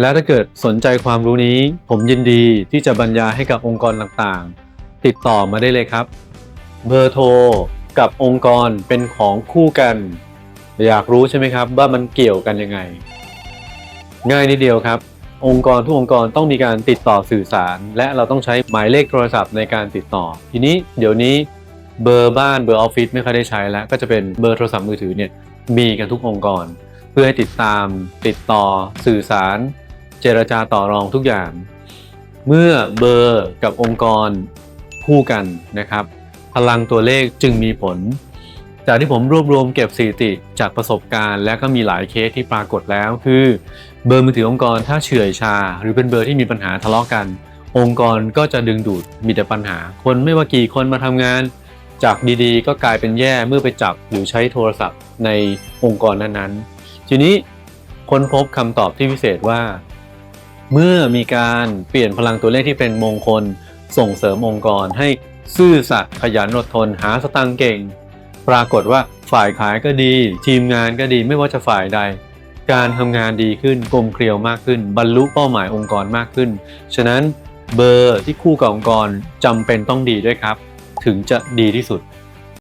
และถ้าเกิดสนใจความรู้นี้ ผมยินดีที่จะบรรยายให้กับองค์กรต่างๆ ติดต่อมาได้เลยครับ เบอร์โทรกับองค์กรเป็นของคู่กัน อยากรู้ใช่ไหมครับ ว่ามันเกี่ยวกันยังไง ง่ายนิดเดียวครับ องค์กรทุกองค์กรต้องมีการติดต่อสื่อสาร และเราต้องใช้หมายเลขโทรศัพท์ในการติดต่อ ทีนี้เดี๋ยวนี้เบอร์บ้านเบอร์ออฟฟิศไม่ค่อยได้ใช้แล้ว ก็จะเป็นเบอร์โทรศัพท์มือถือเนี่ยมีกันทุกองค์กร เพื่อให้ติดตามติดต่อสื่อสาร เจรจาต่อรองทุกอย่าง เมื่อเบอร์กับองค์กรคู่กันนะครับ พลังตัวเลขจึงมีผล จากที่ผมรวบรวมเก็บสถิติจากประสบการณ์ และก็มีหลายเคสที่ปรากฏแล้ว คือเบอร์มือถือองค์กรถ้าเฉื่อยชา หรือเป็นเบอร์ที่มีปัญหาทะเลาะกัน องค์กรก็จะดึงดูดมีแต่ปัญหา คนไม่ว่ากี่คนมาทำงาน จากดีๆ ก็กลายเป็นแย่เมื่อไปจับหรือใช้โทรศัพท์ในองค์กรนั้นๆ ทีนี้ค้นพบคำตอบที่พิเศษว่า เมื่อมีการเปลี่ยนพลังตัวเลขที่เป็นมงคล ส่งเสริมองค์กรให้ซื่อสัตย์ขยันอดทนหาสตังค์เก่ง ปรากฏว่าฝ่ายขายก็ดี ทีมงานก็ดีไม่ว่าจะฝ่ายใด การทำงานดีขึ้นกลมเกลียวมากขึ้น บรรลุเป้าหมายองค์กรมากขึ้น ฉะนั้นเบอร์ที่คู่กับองค์กรจำเป็นต้องดีด้วยครับ ถึงจะดีที่สุด